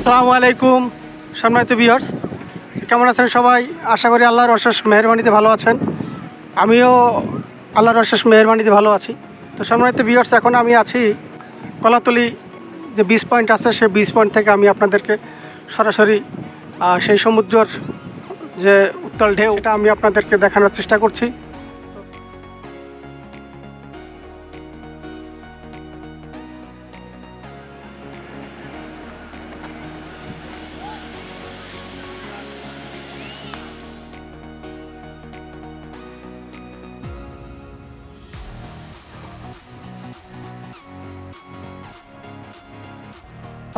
আসসালামু আলাইকুম, সম্মানিত বিয়ার্স কেমন আছেন সবাই? আশা করি আল্লাহর অশেষ মেহরবানিতে ভালো আছেন। আমিও আল্লাহর অশেষ মেহরবানিতে ভালো আছি। তো সম্মানিত বিয়ার্স এখন আমি আছি কলাতলি যে বিচ পয়েন্ট আছে, সেই বিচ পয়েন্ট থেকে আমি আপনাদেরকে সরাসরি সেই সমুদ্রর যে উত্তাল ঢেউ এটা আমি আপনাদেরকে দেখানোর চেষ্টা করছি।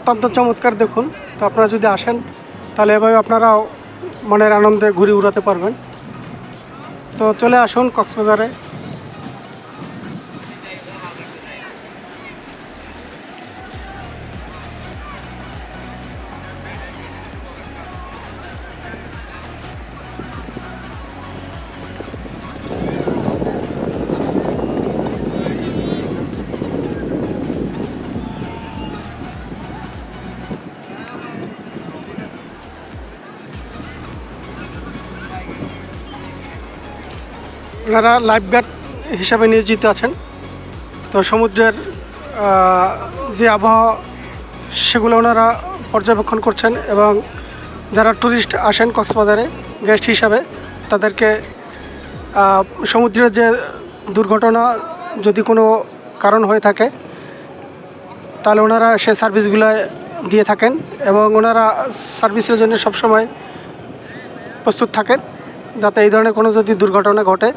অত্যন্ত চমৎকার দেখুন। তো আপনারা যদি আসেন, তাহলে এভাবে আপনারাও মনের আনন্দে ঘুরে উড়াতে পারবেন। তো চলে আসুন কক্সবাজারে। ওনারা লাইফ গার্ড হিসাবে নিয়োজিত আছেন। তো সমুদ্রের যে আবহাওয়া, সেগুলো ওনারা পর্যবেক্ষণ করছেন এবং যারা ট্যুরিস্ট আসেন কক্সবাজারে গেস্ট হিসাবে, তাদেরকে সমুদ্রের যে দুর্ঘটনা যদি কোনো কারণ হয়ে থাকে, তাহলে ওনারা সে সার্ভিসগুলো দিয়ে থাকেন এবং ওনারা সার্ভিসের জন্য সবসময় প্রস্তুত থাকেন। যাতে এই ধরনের কোনো যদি দুর্ঘটনা ঘটে,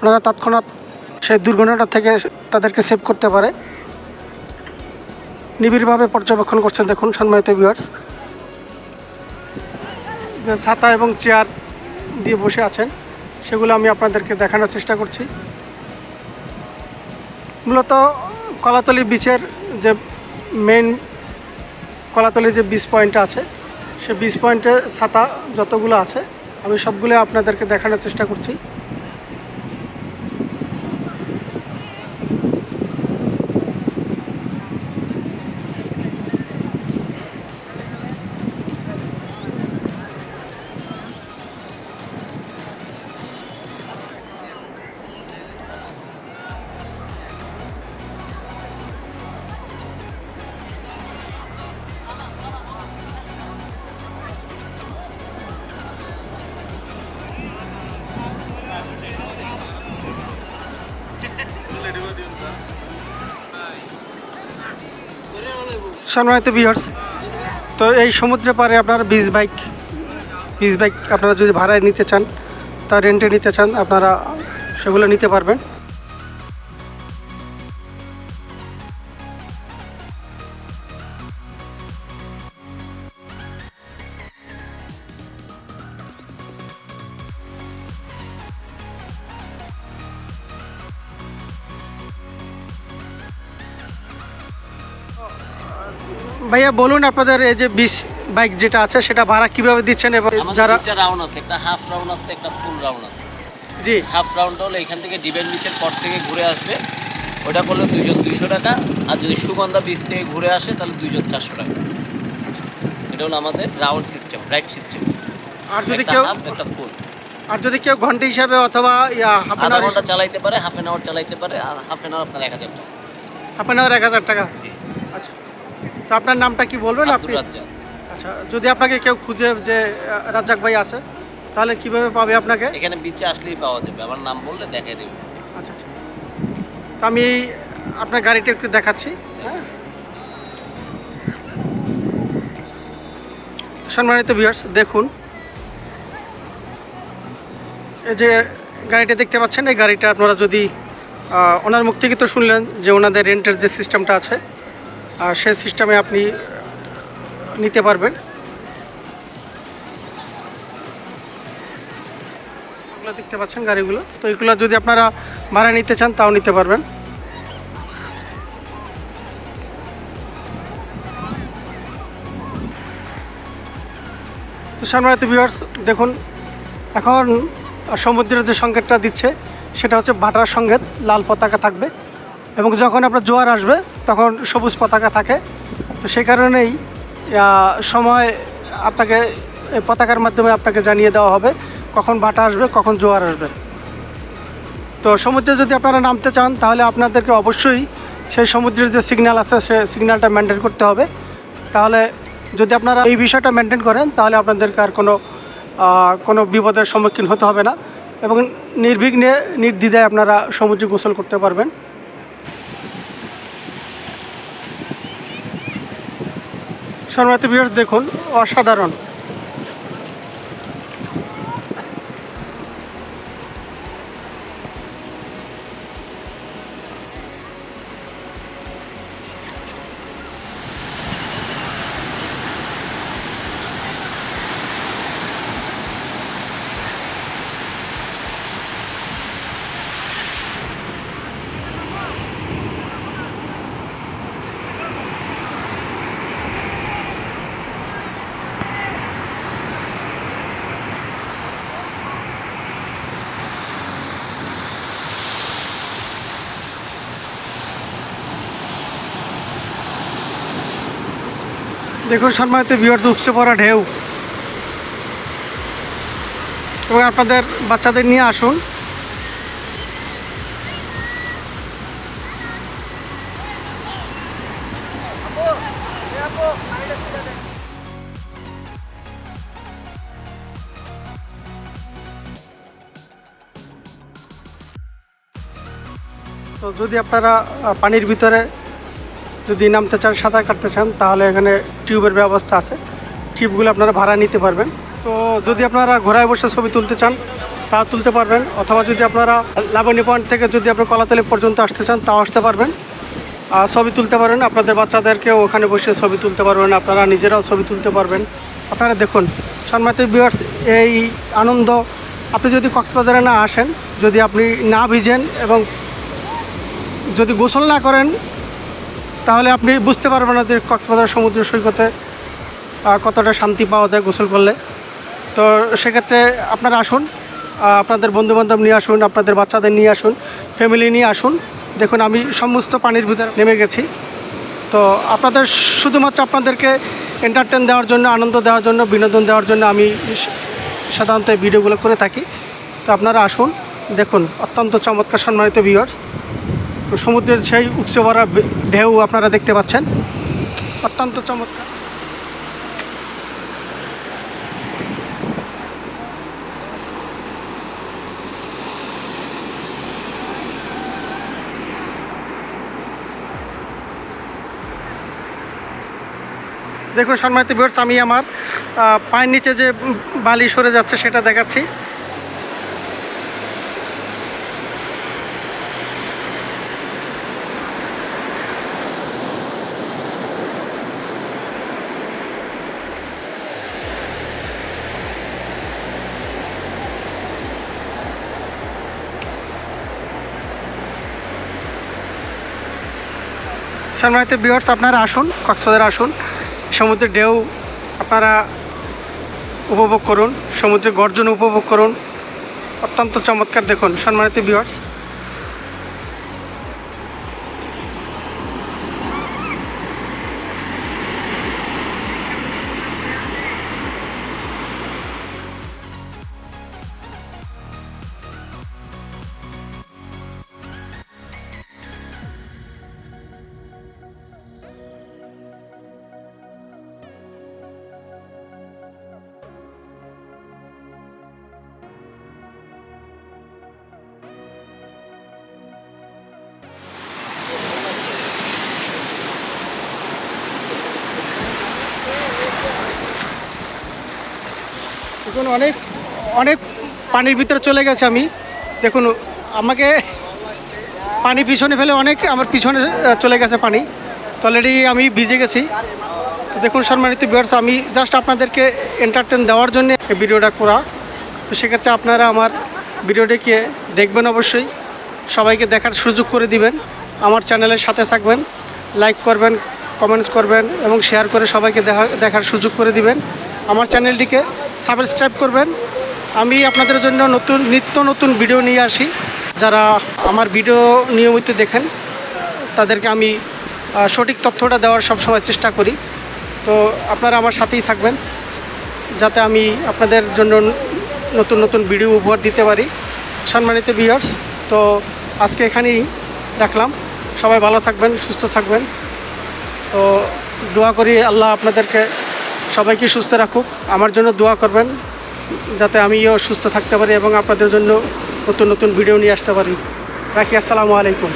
ওনারা তৎক্ষণাৎ সেই দুর্ঘটনা থেকে তাদেরকে সেভ করতে পারে। নিবিড়ভাবে পর্যবেক্ষণ করছেন দেখুন সম্মানিত ভিউয়ার্স যে ছাতা এবং চেয়ার দিয়ে বসে আছেন, সেগুলো আমি আপনাদেরকে দেখানোর চেষ্টা করছি। মূলত কলাতলি বিচের যে মেন কলাতলি যে বিচ পয়েন্টটা আছে, সে বিচ পয়েন্টে ছাতা যতগুলো আছে আমি সবগুলো আপনাদেরকে দেখানোর চেষ্টা করছি। সম্মানিত বিহার্স তো এই সমুদ্রে পারে আপনার বিচ বাইক বিচ বাইক আপনারা যদি ভাড়ায় নিতে চান, তা রেন্টে নিতে চান, আপনারা সেগুলো নিতে পারবেন। ভাইয়া বলুন আপনাদের এই যে বিচ বাইক যেটা আছে সেটা ভাড়া কীভাবে দিচ্ছেন এবং যারা রাউন্ড আছে একটা হাফ রাউন্ড আছে একটা ফুল রাউন্ড আছে। জি। হাফ রাউন্ড হলো এখান থেকে ডিবেন বিচের পর থেকে ঘুরে আসবে। ওটা করলে দুইজন দুইশো টাকা আর যদি সুগন্ধা বিচ থেকে ঘুরে আসে তাহলে দুইজন চারশো টাকা। এটা হলো আমাদের রাউন্ড সিস্টেম রাইট সিস্টেম আর যদি কেউ একটা ফুল আর যদি কেউ ঘণ্টা হিসাবে অথবা হাফ অ্যান আধা আওয়ার ঘণ্টা চালাইতে পারে হাফ এন আওয়ার চালাইতে পারে আর হাফ এন আওয়ার আপনার এক হাজার টাকা। হাফ অ্যান আওয়ার এক হাজার টাকা? জি। আচ্ছা। তো আপনার নামটা কি বলবেন আপনি? আচ্ছা যদি আপনাকে কেউ খুঁজে যে রাজ্জাক ভাই আছে তাহলে কীভাবে পাবে আপনাকে? এখানে বিচে আসলেই পাওয়া যাবে আমার নাম বললে দেখাই দেবে আচ্ছা আচ্ছা। তো আমি আপনার গাড়িটা একটু দেখাচ্ছি হ্যাঁ? সম্মানিত ভিউয়ার্স দেখুন। এই যে গাড়িটা দেখতে পাচ্ছেন এই গাড়িটা আপনারা যদি ওনার মুখ থেকে তো শুনলেন যে ওনাদের রেন্টের যে সিস্টেমটা আছে সেই সিস্টেমে আপনি নিতে পারবেন। দেখতে পাচ্ছেন গাড়িগুলো। তো এগুলো যদি আপনারা ভাড়া নিতে চান, তাও নিতে পারবেন। তো সম্মানিত ভিউয়ার্স দেখুন, এখন সমুদ্রের যে সংকেতটা দিচ্ছে, সেটা হচ্ছে বাটার সংকেত, লাল পতাকা থাকবে। এবং যখন আপনার জোয়ার আসবে তখন সবুজ পতাকা থাকে। তো সেই কারণেই সময় আপনাকে পতাকার মাধ্যমে আপনাকে জানিয়ে দেওয়া হবে কখন বাটা আসবে, কখন জোয়ার আসবে। তো সমুদ্রে যদি আপনারা নামতে চান, তাহলে আপনাদেরকে অবশ্যই সেই সমুদ্রের যে সিগন্যাল আছে, সে সিগন্যালটা মেনটেন করতে হবে। তাহলে যদি আপনারা এই বিষয়টা মেনটেন করেন, তাহলে আপনাদেরকে আর কোনো কোনো বিপদের সম্মুখীন হতে হবে না। এবং নির্বিঘ্নে নির্দ্বিধায় আপনারা সমুদ্রে গোসল করতে পারবেন। শর্মাতে বিয়ার্স দেখুন অসাধারণ। দেখুন, সম্মানিত ভিউয়ার্স উপসে পড়া ঢেউ। এবং আপনাদের বাচ্চাদের নিয়ে আসুন। তো যদি আপনারা পানির ভিতরে যদি নামতে চান, সাঁতার কাটতে চান, তাহলে এখানে টিউবের ব্যবস্থা আছে। টিউবগুলো আপনারা ভাড়া নিতে পারবেন। তো যদি আপনারা ঘোড়ায় বসে ছবি তুলতে চান, তা তুলতে পারবেন। অথবা যদি আপনারা লাবণী পয়েন্ট থেকে যদি আপনি কলাতলি পর্যন্ত আসতে চান, তাও আসতে পারবেন। আর ছবি তুলতে পারবেন। আপনাদের বাচ্চাদেরকেও ওখানে বসে ছবি তুলতে পারবেন। আপনারা নিজেরাও ছবি তুলতে পারবেন। আপনারা দেখুন, সম্মানিত বিয়ার্স এই আনন্দ, আপনি যদি কক্সবাজারে না আসেন, যদি আপনি না ভিজেন এবং যদি গোসল না করেন তাহলে আপনি বুঝতে পারবেন না যে কক্সবাজার সমুদ্র সৈকতে কতটা শান্তি পাওয়া যায় গোসল করলে। তো সেক্ষেত্রে আপনারা আসুন আপনাদের বন্ধুবান্ধব নিয়ে আসুন, আপনাদের বাচ্চাদের নিয়ে আসুন ফ্যামিলি নিয়ে আসুন। দেখুন, আমি সমস্ত পানির ভিতরে নেমে গেছি। তো আপনাদের শুধুমাত্র আপনাদেরকে এন্টারটেন দেওয়ার জন্য, আনন্দ দেওয়ার জন্য, বিনোদন দেওয়ার জন্য আমি সাধারণত ভিডিওগুলো করে থাকি। তো আপনারা আসুন, দেখুন, অত্যন্ত চমৎকার সম্মানিত ভিউয়ার্স সমুদ্রের সেই উপচে ভরা ঢেউ আপনারা দেখতে পাচ্ছেন। অত্যন্ত চমৎকার। দেখুন সম্মানিত ভিউয়ার্স আমি আমার পায়ের নিচে যে বালি সরে যাচ্ছে সেটা দেখাচ্ছি। সম্মানিত ভিউয়ার্স আপনারা আসুন, কক্সবাজার আসুন। সমুদ্রের ঢেউ আপনারা উপভোগ করুন, সমুদ্রের গর্জন উপভোগ করুন। অত্যন্ত চমৎকার দেখুন, সম্মানিত ভিউয়ার্স দেখুন, অনেক অনেক পানির ভিতরে চলে গেছে আমি। দেখুন, আমাকে পানি পিছনে ফেলে অনেক আমার পিছনে চলে গেছে পানি। তো অলরেডি আমি ভিজে গেছি। দেখুন, সম্মানিত বিয়ার্স আমি জাস্ট আপনাদেরকে এন্টারটেন দেওয়ার জন্য ভিডিওটা করা। তো সেক্ষেত্রে আপনারা আমার ভিডিওটিকে দেখবেন অবশ্যই। সবাইকে দেখার সুযোগ করে দিবেন। আমার চ্যানেলের সাথে থাকবেন। লাইক করবেন কমেন্টস করবেন এবং শেয়ার করে সবাইকে দেখা, দেখার সুযোগ করে দিবেন। আমার চ্যানেলটিকে সাবস্ক্রাইব করবেন। আমি আপনাদের জন্য নতুন, নিত্য নতুন ভিডিও নিয়ে আসি। যারা আমার ভিডিও নিয়মিত দেখেন, তাদেরকে আমি সঠিক তথ্যটা দেওয়ার সবসময় চেষ্টা করি। তো আপনারা আমার সাথেই থাকবেন, যাতে আমি আপনাদের জন্য নতুন নতুন ভিডিও উপহার দিতে পারি। সম্মানিত ভিউয়ার্স তো আজকে এখানেই রাখলাম। সবাই ভালো থাকবেন, সুস্থ থাকবেন। তো দোয়া করি আল্লাহ আপনাদেরকে সবাইকে সুস্থ রাখুক। আমার জন্য দোয়া করবেন, যাতে আমিও সুস্থ থাকতে পারি এবং আপনাদের জন্য নতুন নতুন ভিডিও নিয়ে আসতে পারি। রাখি, আসসালামু আলাইকুম।